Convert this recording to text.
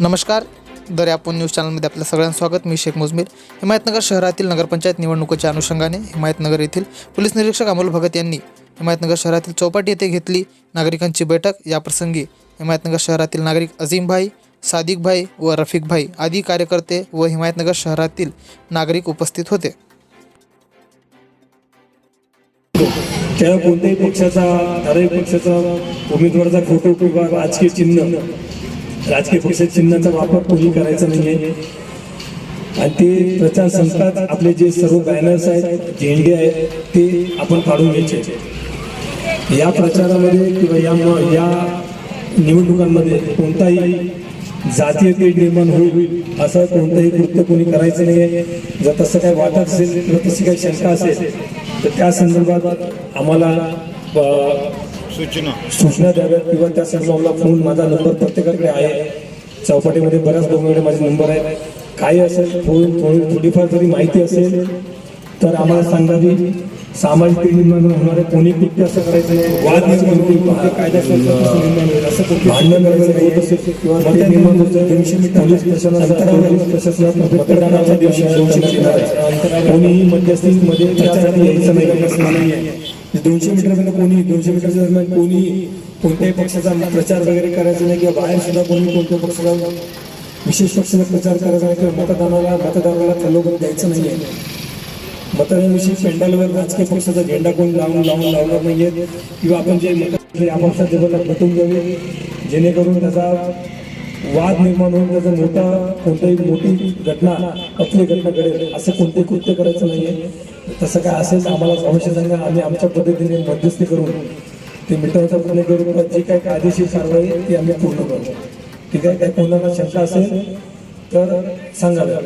नमस्कार. दर आपण न्यूज चॅनलमध्ये आपलं सगळ्यांचं स्वागत. मी शेख मुजमीर. हिमायतनगर शहरातील नगरपंचायत निवडणुकीच्या अनुषंगाने हिमायतनगर येथील पोलीस निरीक्षक अमोल भगत यांनी हिमायतनगर शहरातील चौपाटी येथे घेतली नागरिकांची बैठक. याप्रसंगी हिमायतनगर शहरातील नागरिक अझीमभाई सादिकभाई व रफिकभाई आदी कार्यकर्ते व हिमायतनगर शहरातील नागरिक उपस्थित होते. त्या कोणत्याही पक्षाचा पक्षाचा उमेदवाराचा फोटो किंवा राजकीय चिन्ह राजकीय पक्षाच्या चिन्हाचा वापर कोणी करायचा नाही आहे आणि ते प्रचार संस्थात आपले जे सर्व बॅनर्स आहेत झेंडे आहेत ते आपण काढून घ्यायचे. या प्रचारामध्ये किंवा या या निवडणुकांमध्ये कोणताही जातीय तेढ निर्माण होईल असं कोणतंही कृत्य कोणी करायचं नाही आहे जर तसं काही वाटत असेल किंवा तशी काही शंका असेल तर त्या संदर्भात आम्हाला सूचना. सूचना द्याव्यात किंवा त्या संदर्भातला फोन माझा नंबर प्रत्येकाकडे आहे. चौपाटीमध्ये बऱ्याच लोकांकडे माझे नंबर आहे काही असेल थोडी थोडी थोडीफार जरी माहिती असेल तर आम्हाला सांगावी सामाजिक निर्माण होणारे कोणी कृत्य असं करायचं वाद निर्माण होईल कायदा असं भांडण वगैरे होत असेल किंवा ते निर्माण होतं दोनशे मीटर पोलीस प्रशासनाचा पोलीस प्रशासनात मतदानाच्या दिवशी दोनशे मीटर कोणीही मध्यस्थीमध्ये यायचं नाही. दोनशे मीटरपर्यंत कोणी दोनशे मीटरच्या दरम्यान कोणी कोणत्याही पक्षाचा प्रचार वगैरे करायचा नाही किंवा बाहेर सुद्धा कोणी कोणत्या पक्षाला विशेष पक्षाचा प्रचार करायचा नाही किंवा मतदानाला मतदाराला प्रलोभन द्यायचं नाहीये. मतदानाविषयी पेंडलवर राजकीय पक्षाचा झेंडा कोण लावून लावून लावणार नाहीये किंवा आपण जे मत आपापसात जगाला भेटून द्यावे जेणेकरून त्याचा वाद निर्माण होऊन त्याचा मोठा कोणतीही मोठी घटना आपली घटना घडेल असं कोणतेही कृत्य करायचं नाहीये. तसं काय असेल आम्हाला अवश्य सांगा. आम्ही आमच्या पद्धतीने मध्यस्थी करून ते मिटवण्याचा प्रयत्न करून जी काय कायदेशीर कारवाई आहे ती आम्ही पूर्ण करू. ठीक आहे? काय कोणाला शंका असेल तर सांगाव्या